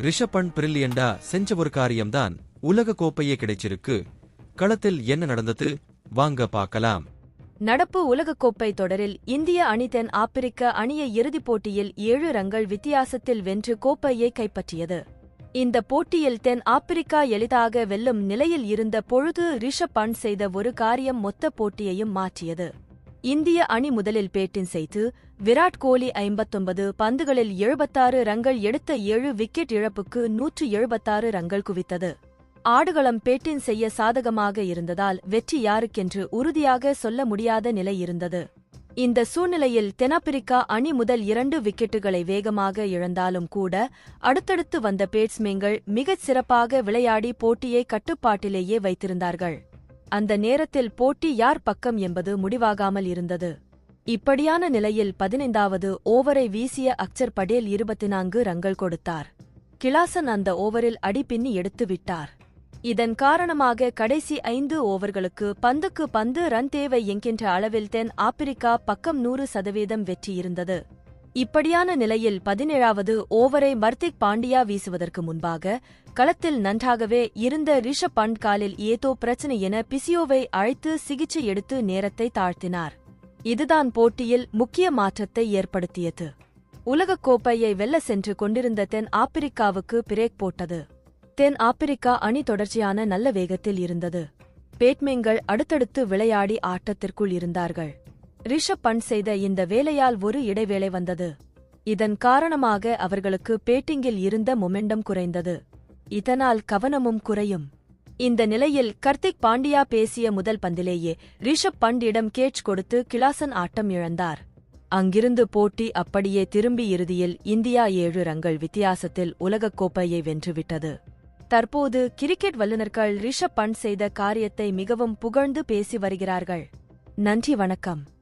ரிஷப் பண்ட் பிரில்லியண்டா செஞ்ச ஒரு காரியம்தான் உலக கோப்பையே கிடைச்சிருக்கு. களத்தில் என்ன நடந்தது? வாங்க பார்க்கலாம். நடப்பு உலகக்கோப்பை தொடரில் இந்திய அணி தென் ஆப்பிரிக்க அணியை இறுதிப் போட்டியில் ஏழு ரன்கள் வித்தியாசத்தில் வென்று கோப்பையை கைப்பற்றியது. இந்த போட்டியில் தென் ஆப்பிரிக்கா எளிதாக வெல்லும் நிலையில் இருந்த பொழுது ரிஷப் பண்ட் செய்த ஒரு காரியம் மொத்த போட்டியையும் மாற்றியது. இந்திய அணி முதலில் பேட்டிங் செய்து விராட் கோலி ஐம்பத்தொன்பது பந்துகளில் எழுபத்தாறு ரன்கள் எடுத்த ஏழு விக்கெட் இழப்புக்கு நூற்று எழுபத்தாறு ரன்கள் குவித்தது. ஆடுகளம் பேட்டின் செய்ய சாதகமாக இருந்ததால் வெற்றி யாருக்கென்று உறுதியாக சொல்ல முடியாத நிலை இருந்தது. இந்த சூழ்நிலையில் தென்னாப்பிரிக்கா அணி முதல் இரண்டு விக்கெட்டுகளை வேகமாக இழந்தாலும் கூட அடுத்தடுத்து வந்த பேட்ஸ்மேன்கள் மிகச் சிறப்பாக விளையாடி போட்டியை கட்டுப்பாட்டிலேயே வைத்திருந்தார்கள். அந்த நேரத்தில் போட்டி யார் பக்கம் என்பது முடிவாகாமல் இருந்தது. இப்படியான நிலையில் பதினைந்தாவது ஓவரை வீசிய அக்சர் படேல் இருபத்தி நான்கு ரன்கள் கொடுத்தார். கிளாசன் அந்த ஓவரில் அடிப்பின்னி எடுத்து விட்டார். இதன் காரணமாக கடைசி ஐந்து ஓவர்களுக்கு பந்துக்கு பந்து ரன் தேவை என்கின்ற அளவில் தென் ஆப்பிரிக்கா பக்கம் நூறு சதவீதம் வெற்றியிருந்தது. இப்படியான நிலையில் பதினேழாவது ஓவரை மர்த்திக் பாண்டியா வீசுவதற்கு முன்பாக களத்தில் நன்றாகவே இருந்த ரிஷப் பண்ட் காலில் ஏதோ பிரச்சனை என பிசியோவை அழைத்து சிகிச்சை எடுத்து நேரத்தை தாழ்த்தினார். இதுதான் போட்டியில் முக்கிய மாற்றத்தை ஏற்படுத்தியது. உலகக் கோப்பையை வெல்ல சென்று கொண்டிருந்த தென் ஆப்பிரிக்காவுக்கு பிரேக் போட்டது. தென் ஆப்பிரிக்கா அணி தொடர்ச்சியான நல்ல வேகத்தில் இருந்தது. பேட்மிங்கள் அடுத்தடுத்து விளையாடி ஆட்டத்திற்குள் இருந்தார்கள். ரிஷப் பண்ட் செய்த இந்த வேலையால் ஒரு இடைவேளை வந்தது. இதன் காரணமாக அவர்களுக்கு பேட்டிங்கில் இருந்த மொமெண்டம் குறைந்தது. இதனால் கவனமும் குறையும். இந்த நிலையில் கர்த்திக் பாண்டியா பேசிய முதல் பந்திலேயே ரிஷப் பண்டிடம் கேட்ச் கொடுத்து கிலாசன் ஆட்டம் இழந்தார். அங்கிருந்து போட்டி அப்படியே திரும்பி இறுதியில் இந்தியா ஏழு ரங்கள் வித்தியாசத்தில் உலகக் கோப்பையை வென்றுவிட்டது. தற்போது கிரிக்கெட் வல்லுநர்கள் ரிஷப் பண்ட் செய்த காரியத்தை மிகவும் புகழ்ந்து பேசி வருகிறார்கள். நன்றி வணக்கம்.